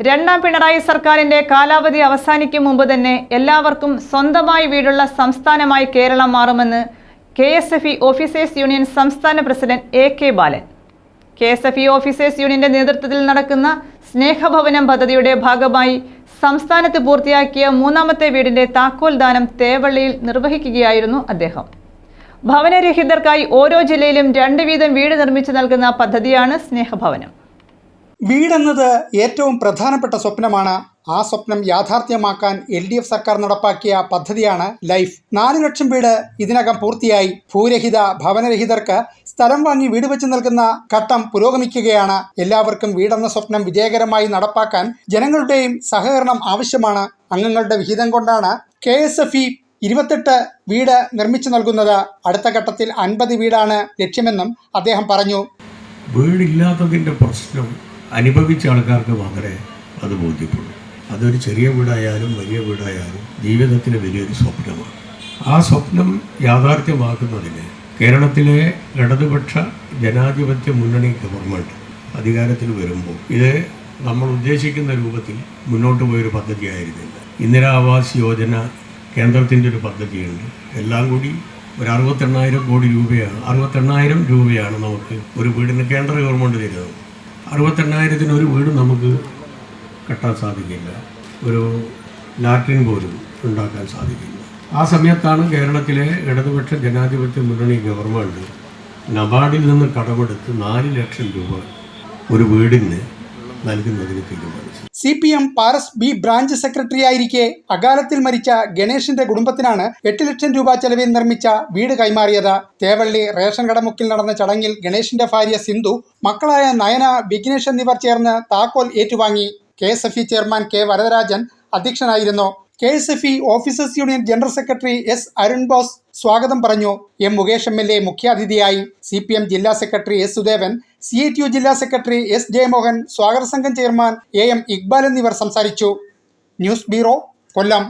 രണ്ടാം പിണറായി സർക്കാരിന്റെ കാലാവധി അവസാനിക്കും മുമ്പ് തന്നെ എല്ലാവർക്കും സ്വന്തമായി വീടുള്ള സംസ്ഥാനമായി കേരളം മാറുമെന്ന് K S F E officers union സംസ്ഥാന president A K Balan. K S F E officers യൂണിയന്റെ നേതൃത്വത്തിൽ നടക്കുന്ന സ്നേഹഭവനം പദ്ധതിയുടെ ഭാഗമായി സംസ്ഥാനത്ത് പൂർത്തിയാക്കിയ മൂന്നാമത്തെ വീടിന്റെ താക്കോൽ ദാനം തേവള്ളിയിൽ നിർവഹിക്കുകയായിരുന്നു അദ്ദേഹം. ഭവനരഹിതർക്കായി ഓരോ ജില്ലയിലും രണ്ട് വീതം വീട് നിർമ്മിച്ചു നൽകുന്ന പദ്ധതിയാണ് സ്നേഹഭവനം. വീടെന്നത് ഏറ്റവും പ്രധാനപ്പെട്ട സ്വപ്നമാണ്. ആ സ്വപ്നം യാഥാർത്ഥ്യമാക്കാൻ എൽ ഡി എഫ് സർക്കാർ നടപ്പാക്കിയ പദ്ധതിയാണ് ലൈഫ്. നാല് ലക്ഷം വീട് ഇതിനകം പൂർത്തിയായി. ഭൂരഹിത ഭവനരഹിതർക്ക് സ്ഥലം വാങ്ങി വീട് വെച്ച് നൽകുന്ന ഘട്ടം പുരോഗമിക്കുകയാണ്. എല്ലാവർക്കും വീടെന്ന സ്വപ്നം വിജയകരമായി നടപ്പാക്കാൻ ജനങ്ങളുടെയും സഹകരണം ആവശ്യമാണ്. അംഗങ്ങളുടെ വിഹിതം കൊണ്ടാണ് കെ എസ് എഫ് ഇ ഇരുപത്തെട്ട് വീട് നിർമ്മിച്ചു നൽകുന്നത്. അടുത്ത ഘട്ടത്തിൽ അൻപത് വീടാണ് ലക്ഷ്യമെന്നും അദ്ദേഹം പറഞ്ഞു. വീടില്ലാത്തതിന്റെ പ്രശ്നം അനുഭവിച്ച ആൾക്കാർക്ക് മാത്രമേ അത് ബോധ്യപ്പെടും. അതൊരു ചെറിയ വീടായാലും വലിയ വീടായാലും ജീവിതത്തിലെ വലിയൊരു സ്വപ്നമാണ്. ആ സ്വപ്നം യാഥാർത്ഥ്യമാക്കുന്നതിന് കേരളത്തിലെ ഇടതുപക്ഷ ജനാധിപത്യ മുന്നണി ഗവൺമെന്റ് അധികാരത്തിൽ വരുമ്പോൾ ഇത് നമ്മൾ ഉദ്ദേശിക്കുന്ന രൂപത്തിൽ മുന്നോട്ട് പോയൊരു പദ്ധതിയായിരുന്നില്ല. ഇന്ദിരാ ആവാസ് യോജന കേന്ദ്രത്തിന്റെ ഒരു പദ്ധതിയുണ്ട്. എല്ലാം കൂടി ഒരു അറുപത്തെണ്ണായിരം കോടി രൂപയാണ്. അറുപത്തെണ്ണായിരം രൂപയാണ് നമുക്ക് ഒരു വീടിന് കേന്ദ്ര ഗവൺമെന്റ് തരുന്നത്. അറുപത്തെണ്ണായിരത്തിന് ഒരു വീട് നമുക്ക് കെട്ടാൻ സാധിക്കില്ല. ഒരു ലാട്രിൻ പോലും ഉണ്ടാക്കാൻ സാധിക്കില്ല. ആ സമയത്താണ് കേരളത്തിലെ ഇടതുപക്ഷ ജനാധിപത്യ മുന്നണി ഗവൺമെന്റ് നബാർഡിൽ നിന്ന് കടമെടുത്ത് നാല് ലക്ഷം രൂപ ഒരു വീടിന് നൽകുന്നതിന് തീരുമാനിച്ചു. സി പി എം പാരസ് ബി ബ്രാഞ്ച് സെക്രട്ടറി ആയിരിക്കെ അകാലത്തിൽ മരിച്ച ഗണേഷിന്റെ കുടുംബത്തിനാണ് എട്ട് ലക്ഷം രൂപ ചെലവിൽ നിർമ്മിച്ച വീട് കൈമാറിയത്. തേവള്ളി റേഷൻ കടമുക്കിൽ നടന്ന ചടങ്ങിൽ ഗണേഷിന്റെ ഭാര്യ സിന്ധു മക്കളായ നയന വിഘ്നേഷ് എന്നിവർ ചേർന്ന് താക്കോൽ ഏറ്റുവാങ്ങി. K S F E chairman K Varadarajan അധ്യക്ഷനായിരുന്നു. K S F E officers union general secretary S Arun Bose സ്വാഗതം പറഞ്ഞു M Mukesh M L A മുഖ്യാതിഥിയായി സി പി എം ജില്ലാ secretary S Sudevan C T U ജില്ലാ സെക്രട്ടറി S Jayamohan സ്വാഗത സംഘം chairman A M Iqbal എന്നിവർ സംസാരിച്ചു. News bureau Kollam.